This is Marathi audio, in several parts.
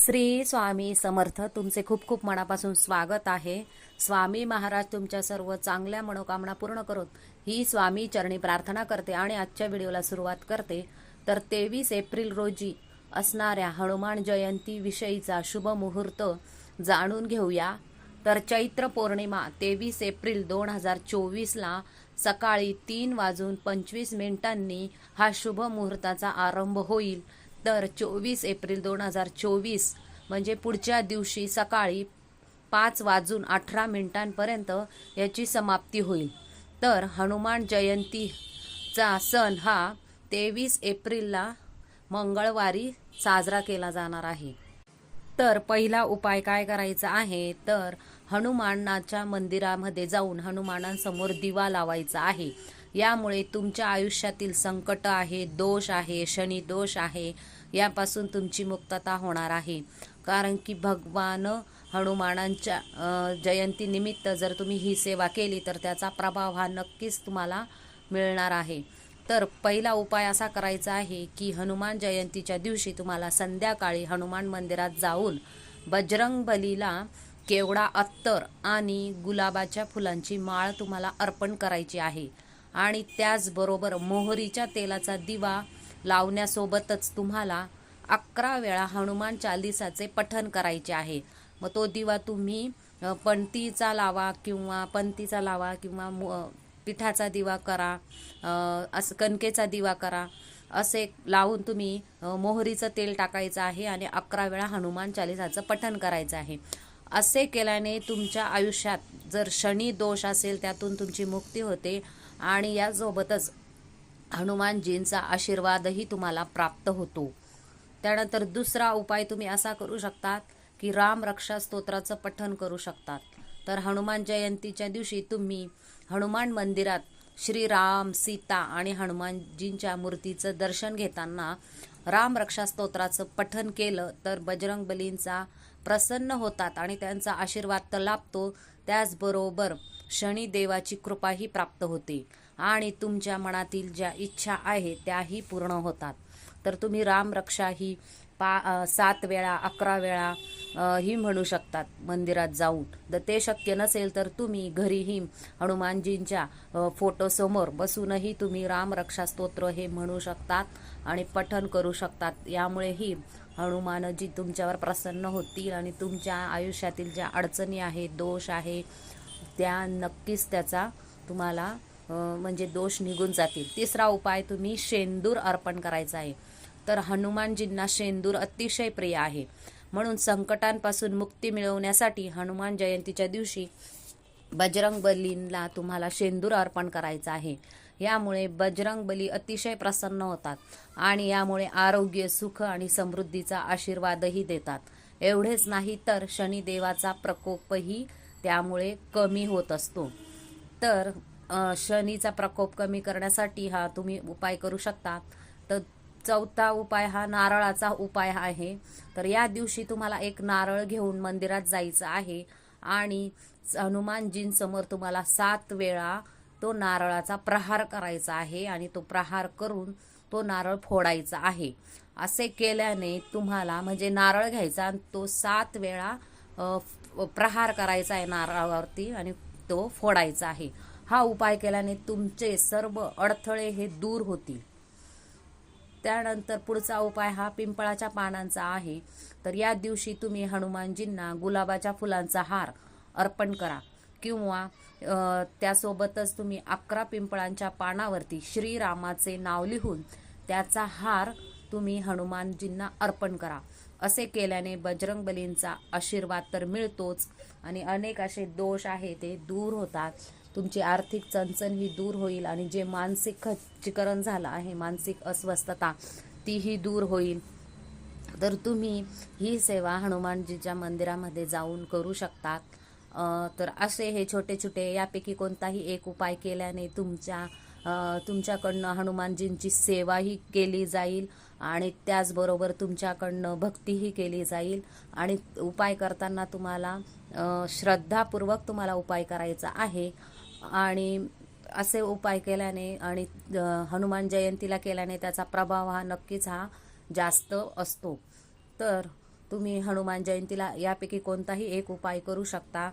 श्री स्वामी समर्थ तुमचे खूप खूप मनापासून स्वागत आहे. स्वामी महाराज तुमच्या सर्व चांगल्या मनोकामना पूर्ण करून ही स्वामी चरणी प्रार्थना करते आणि आजच्या व्हिडिओला सुरुवात करते. तर तेवीस एप्रिल रोजी असणाऱ्या हनुमान जयंतीविषयीचा शुभ मुहूर्त जाणून घेऊया. तर चैत्र पौर्णिमा तेवीस एप्रिल दोन हजार चोवीसला सकाळी तीन वाजून पंचवीस मिनिटांनी हा शुभ मुहूर्ताचा आरंभ होईल. तर चोवीस एप्रिल दोन हजार चोवीस म्हणजे पुढच्या दिवशी सकाळी पाच वाजून अठरा मिनिटांपर्यंत याची समाप्ती होईल. तर हनुमान जयंतीचा सण हा तेवीस एप्रिलला मंगळवारी साजरा केला जाणार आहे. तर पहिला उपाय काय करायचा आहे? तर हनुमानाच्या मंदिरामध्ये जाऊन हनुमानांसमोर दिवा लावायचा आहे. यामुळे तुमच्या आयुष्यातील संकट आहे दोष आहे शनी दोष आहे यापासून तुमची मुक्तता होणार आहे. कारण की भगवान हनुमानांच्या जयंतीनिमित्त जर तुम्ही ही सेवा केली तर त्याचा प्रभाव हा नक्कीच तुम्हाला मिळणार आहे. तर पहिला उपाय असा करायचा आहे की हनुमान जयंतीच्या दिवशी तुम्हाला संध्याकाळी हनुमान मंदिरात जाऊन बजरंग बलीला केवडा अत्तर आणि गुलाबाच्या फुलांची माळ तुम्हाला अर्पण करायची आहे. आणि त्याचबरोबर मोहरीच्या तेलाचा दिवा लावण्यासोबतच तुम्हाला अकरा वेळा हनुमान चालिसाचे पठण करायचे आहे. मग तो दिवा तुम्ही पणतीचा लावा किंवा पंतीचा लावा किंवा मो- पिठाचा दिवा करा असं कणकेचा दिवा करा असे लावून तुम्ही मोहरीचं तेल टाकायचं आहे आणि अकरा वेळा हनुमान चालिसाचं पठण करायचं आहे. असे केल्याने तुमच्या आयुष्यात जर शनी दोष असेल त्यातून तुमची मुक्ती होते. आणि यासोबतच हनुमानजींचा आशीर्वादही तुम्हाला प्राप्त होतो. त्यानंतर दुसरा उपाय तुम्ही असा करू शकतात की राम रक्षा स्तोत्राचं पठण करू शकतात. तर हनुमान जयंतीच्या दिवशी तुम्ही हनुमान मंदिरात श्रीराम सीता आणि हनुमानजींच्या मूर्तीचं दर्शन घेताना राम रक्षा स्तोत्राचं पठण केलं तर बजरंग बलींचा प्रसन्न होतात आणि त्यांचा आशीर्वाद तर लाभतो. त्याचबरोबर शनिदेवाची कृपाही प्राप्त होते. आणि तुमच्या मनातील ज्या इच्छा आहेत त्याही पूर्ण होतात. तर तुम्ही रामरक्षा ही पा सात वेळा अकरा वेळा ही म्हणू शकतात मंदिरात जाऊन. जर ते शक्य नसेल तर तुम्ही घरीही हनुमानजींच्या फोटोसमोर बसूनही तुम्ही रामरक्षा स्तोत्र हे म्हणू शकतात आणि पठन करू शकतात. यामुळेही हनुमानजी तुमच्यावर प्रसन्न होतील आणि तुमच्या आयुष्यातील ज्या अडचणी आहेत दोष आहे त्या नक्कीच त्याचा तुम्हाला म्हणजे दोष निघून जातील. तिसरा उपाय तुम्ही शेंदूर अर्पण करायचा आहे. तर हनुमानजींना शेंदूर अतिशय प्रिय आहे. म्हणून संकटांपासून मुक्ती मिळवण्यासाठी हनुमान जयंतीच्या दिवशी बजरंग बलींना तुम्हाला शेंदूर अर्पण करायचं आहे. यामुळे बजरंग बली अतिशय प्रसन्न होतात आणि यामुळे आरोग्य सुख आणि समृद्धीचा आशीर्वादही देतात. एवढेच नाही तर शनिदेवाचा प्रकोपही त्यामुळे कमी होत असतो. तर शनीचा प्रकोप कमी करण्यासाठी हा तुम्ही उपाय करू शकता. तर चौथा उपाय हा नारळाचा उपाय आहे. तर या दिवशी तुम्हाला एक नारळ घेऊन मंदिरात जायचं आहे आणि हनुमानजींसमोर तुम्हाला सात वेळा तो नारळाचा प्रहार करायचा आहे आणि तो प्रहार करून तो नारळ फोडायचा आहे. असे केल्याने तुम्हाला म्हणजे नारळ घ्यायचा आणि तो सात वेळा प्रहार करायचा आहे नारळावरती आणि तो फोडायचा आहे. हा उपाय केल्याने तुमचे सर्व अडथळे हे दूर होतील. त्यानंतर पुढचा उपाय हा पिंपळाच्या पानांचा आहे. तर या दिवशी तुम्ही हनुमानजींना गुलाबाच्या फुलांचा हार अर्पण करा किंवा त्यासोबतच तुम्ही अकरा पिंपळांच्या पानावरती श्रीरामाचे नाव लिहून त्याचा हार तुम्ही हनुमानजींना अर्पण करा. असे केल्याने बजरंग बलींचा आशीर्वाद तर मिळतोच आणि अनेक असे दोष आहे ते दूर होतात. तुमची आर्थिक चणचण ही दूर होईल आणि जे मानसिक खच्चीकरण झालं आहे मानसिक अस्वस्थता तीही दूर होईल. तर तुम्ही ही सेवा हनुमानजीच्या मंदिरामध्ये जाऊन करू शकतात. तर असे हे छोटे छोटे यापैकी कोणताही एक उपाय केल्याने तुमच्या तुमच्याकडनं हनुमानजींची सेवाही केली जाईल आणि त्याचबरोबर तुमच्याकडनं भक्तीही केली जाईल. आणि उपाय करताना तुम्हाला श्रद्धापूर्वक तुम्हाला उपाय करायचा आहे. आणि असे उपाय केल्याने आणि हनुमान जयंतीला केल्याने त्याचा प्रभाव हा नक्कीच हा जास्त असतो. तर तुम्ही हनुमान जयंतीला यापैकी कोणताही एक उपाय करू शकता.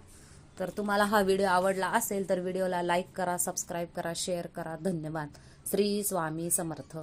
तर तुम्हाला हा व्हिडिओ आवडला असेल तर व्हिडिओला लाईक करा सबस्क्राईब करा शेअर करा. धन्यवाद. श्री स्वामी समर्थ.